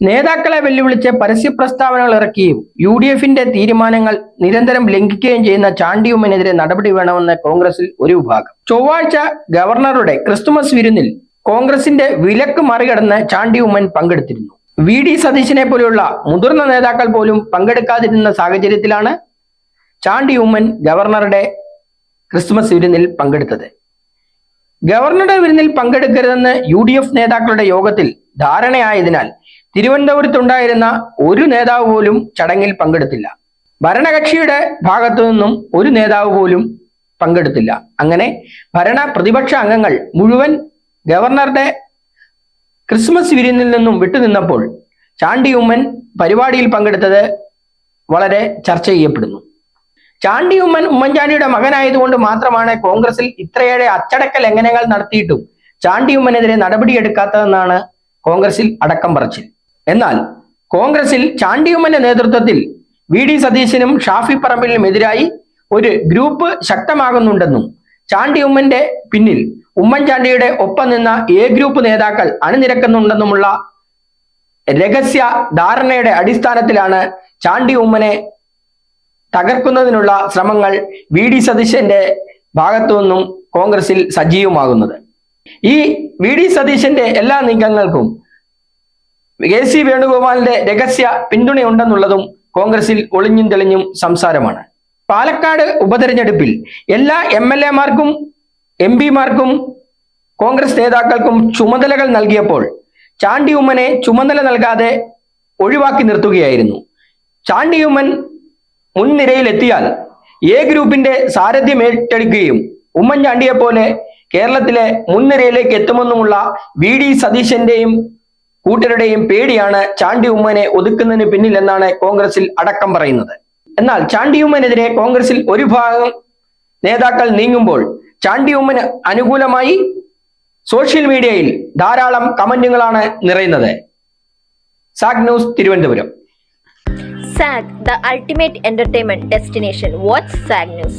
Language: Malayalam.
നേതാക്കളെ വെല്ലുവിളിച്ച് പരസ്യ പ്രസ്താവനകൾ ഇറക്കുകയും യു ഡി എഫിന്റെ തീരുമാനങ്ങൾ നിരന്തരം ലംഘിക്കുകയും ചെയ്യുന്ന ചാണ്ടിയുമ്മനെതിരെ നടപടി വേണമെന്ന് കോൺഗ്രസിൽ ഒരു വിഭാഗം. ചൊവ്വാഴ്ച ഗവർണറുടെ ക്രിസ്തുമസ് വിരുന്നിൽ കോൺഗ്രസിന്റെ വിലക്ക് മറികടന്ന് ചാണ്ടിയുമ്മൻ പങ്കെടുത്തിരുന്നു. വി ഡി സതീശനെ പോലെയുള്ള മുതിർന്ന നേതാക്കൾ പോലും പങ്കെടുക്കാതിരുന്ന സാഹചര്യത്തിലാണ് ചാണ്ടിയുമ്മൻ ഗവർണറുടെ ക്രിസ്തുമസ് വിരുന്നിൽ പങ്കെടുത്തത്. ഗവർണറുടെ വിരുന്നിൽ പങ്കെടുക്കരുതെന്ന് യു ഡി എഫ് നേതാക്കളുടെ യോഗത്തിൽ ധാരണയായതിനാൽ തിരുവനന്തപുരത്തുണ്ടായിരുന്ന ഒരു നേതാവ് പോലും ചടങ്ങിൽ പങ്കെടുത്തില്ല. ഭരണകക്ഷിയുടെ ഭാഗത്തു നിന്നും ഒരു നേതാവ് പോലും പങ്കെടുത്തില്ല. അങ്ങനെ ഭരണ പ്രതിപക്ഷ അംഗങ്ങൾ മുഴുവൻ ഗവർണറുടെ ക്രിസ്മസ് വിരുന്നിൽ നിന്നും വിട്ടുനിന്നപ്പോൾ ചാണ്ടി ഉമ്മൻ പരിപാടിയിൽ പങ്കെടുത്തത് വളരെ ചർച്ച ചെയ്യപ്പെടുന്നു. ചാണ്ടി ഉമ്മൻ ഉമ്മൻചാണ്ടിയുടെ മകനായതുകൊണ്ട് മാത്രമാണ് കോൺഗ്രസിൽ ഇത്രയേറെ അച്ചടക്ക ലംഘനങ്ങൾ നടത്തിയിട്ടും ചാണ്ടി ഉമ്മനെതിരെ നടപടിയെടുക്കാത്തതെന്നാണ് കോൺഗ്രസിൽ അടക്കം പറച്ചിൽ. എന്നാൽ കോൺഗ്രസിൽ ചാണ്ടി ഉമ്മന്റെ നേതൃത്വത്തിൽ വി ഡി സതീശനും ഷാഫി പറമ്പിലിനും എതിരായി ഒരു ഗ്രൂപ്പ് ശക്തമാകുന്നുണ്ടെന്നും ചാണ്ടി ഉമ്മന്റെ പിന്നിൽ ഉമ്മൻചാണ്ടിയുടെ ഒപ്പം നിന്ന എ ഗ്രൂപ്പ് നേതാക്കൾ അണിനിരക്കുന്നുണ്ടെന്നുമുള്ള രഹസ്യ ധാരണയുടെ അടിസ്ഥാനത്തിലാണ് ചാണ്ടി ഉമ്മനെ തകർക്കുന്നതിനുള്ള ശ്രമങ്ങൾ വി ഡി സതീശന്റെ ഭാഗത്തു നിന്നും കോൺഗ്രസിൽ സജീവമാകുന്നത്. ഈ വി ഡി സതീശന്റെ എല്ലാ നീക്കങ്ങൾക്കും കെ സി വേണുഗോപാലിന്റെ രഹസ്യ പിന്തുണയുണ്ടെന്നുള്ളതും കോൺഗ്രസിൽ ഒളിഞ്ഞും തെളിഞ്ഞും സംസാരമാണ്. പാലക്കാട് ഉപതെരഞ്ഞെടുപ്പിൽ എല്ലാ എം എൽ എമാർക്കും എം പിമാർക്കും കോൺഗ്രസ് നേതാക്കൾക്കും ചുമതലകൾ നൽകിയപ്പോൾ ചാണ്ടി ഉമ്മനെ ചുമതല നൽകാതെ ഒഴിവാക്കി നിർത്തുകയായിരുന്നു. ചാണ്ടി ഉമ്മൻ മുൻനിരയിൽ എ ഗ്രൂപ്പിന്റെ സാരഥ്യം ഏറ്റെടുക്കുകയും ഉമ്മൻചാണ്ടിയെ പോലെ കേരളത്തിലെ മുൻനിരയിലേക്ക് എത്തുമെന്നുമുള്ള വി ഡി സതീശന്റെയും കൂട്ടരുടെയും പേടിയാണ് ചാണ്ടി ഉമ്മനെ ഒതുക്കുന്നതിന് പിന്നിലെന്നാണ് കോൺഗ്രസിൽ അടക്കം പറയുന്നത്. എന്നാൽ ചാണ്ടി ഉമ്മനെതിരെ കോൺഗ്രസിൽ ഒരു ഭാഗം നേതാക്കൾ നീങ്ങുമ്പോൾ ചാണ്ടി ഉമ്മന് അനുകൂലമായി സോഷ്യൽ മീഡിയയിൽ ധാരാളം കമന്റുകളാണ് നിറയുന്നത്. Zag news Thiruvananthapuram. Zag the ultimate entertainment destination. What's Zag News.